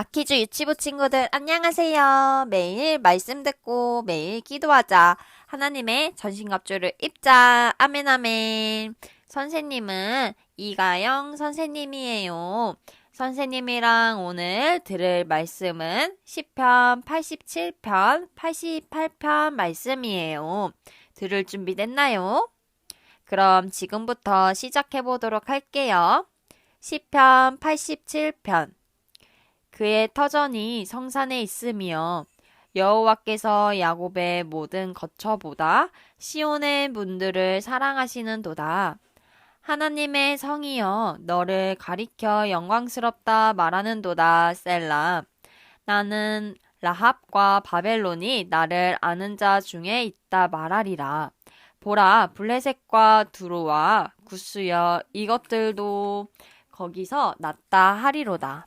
아키즈 유치부 친구들 안녕하세요. 매일 말씀 듣고 매일 기도하자. 하나님의 전신갑주를 입자. 아멘 아멘. 선생님은 이가영 선생님이에요. 선생님이랑 오늘 들을 말씀은 시편 87편, 88편 말씀이에요. 들을 준비 됐나요? 그럼 지금부터 시작해 보도록 할게요. 시편 87편 그의 터전이 성산에 있으며 여호와께서 야곱의 모든 거처보다 시온의 문들을 사랑하시는도다. 하나님의 성이여 너를 가리켜 영광스럽다 말하는도다 셀라. 나는 라합과 바벨론이 나를 아는 자 중에 있다 말하리라. 보라 블레셋과 두로와 구스여 이것들도 거기서 났다 하리로다.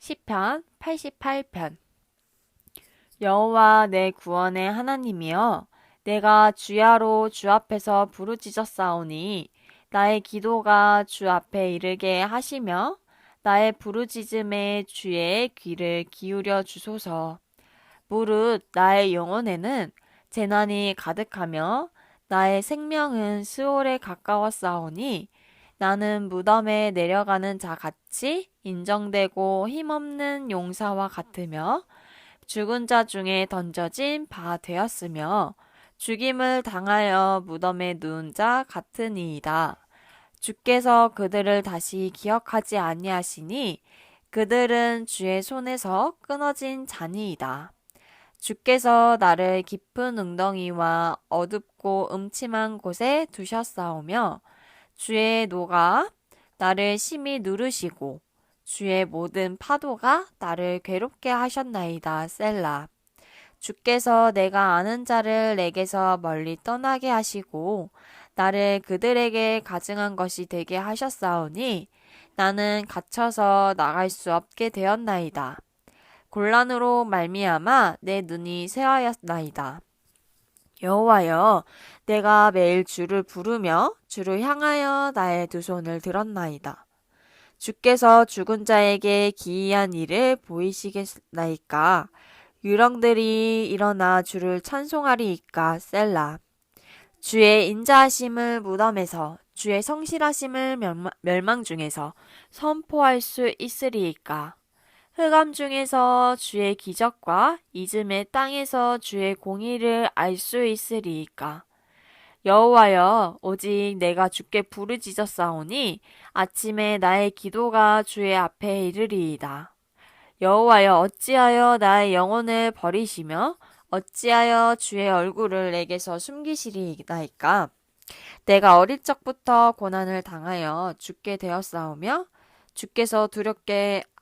시편 88편. 여호와 내 구원의 하나님이여 내가 주야로 주 앞에서 부르짖었사오니 나의 기도가 주 앞에 이르게 하시며 나의 부르짖음에 주의 귀를 기울여 주소서. 무릇 나의 영혼에는 재난이 가득하며 나의 생명은 스올에 가까웠사오니 나는 무덤에 내려가는 자 같이 인정되고 힘없는 용사와 같으며 죽은 자 중에 던져진 바 되었으며 죽임을 당하여 무덤에 누운 자 같으니이다. 주께서 그들을 다시 기억하지 아니하시니 그들은 주의 손에서 끊어진 잔이이다. 주께서 나를 깊은 웅덩이와 어둡고 음침한 곳에 두셨사오며 주의 노가 나를 심히 누르시고 주의 모든 파도가 나를 괴롭게 하셨나이다 셀라. 주께서 내가 아는 자를 내게서 멀리 떠나게 하시고 나를 그들에게 가증한 것이 되게 하셨사오니 나는 갇혀서 나갈 수 없게 되었나이다. 곤란으로 말미암아 내 눈이 새하였나이다. 여호와여, 내가 매일 주를 부르며 주를 향하여 나의 두 손을 들었나이다. 주께서 죽은 자에게 기이한 일을 보이시겠나이까? 유령들이 일어나 주를 찬송하리이까? 셀라. 주의 인자하심을 무덤에서 주의 성실하심을 멸망 중에서 선포할 수 있으리이까? 흑암 중에서 주의 기적과 이즘의 땅에서 주의 공의를 알 수 있으리이까. 여호와여 오직 내가 주께 부르짖었사오니 아침에 나의 기도가 주의 앞에 이르리이다. 여호와여 어찌하여 나의 영혼을 버리시며 어찌하여 주의 얼굴을 내게서 숨기시리이다이까. 내가 어릴 적부터 고난을 당하여 죽게 되었사오며 주께서 두렵게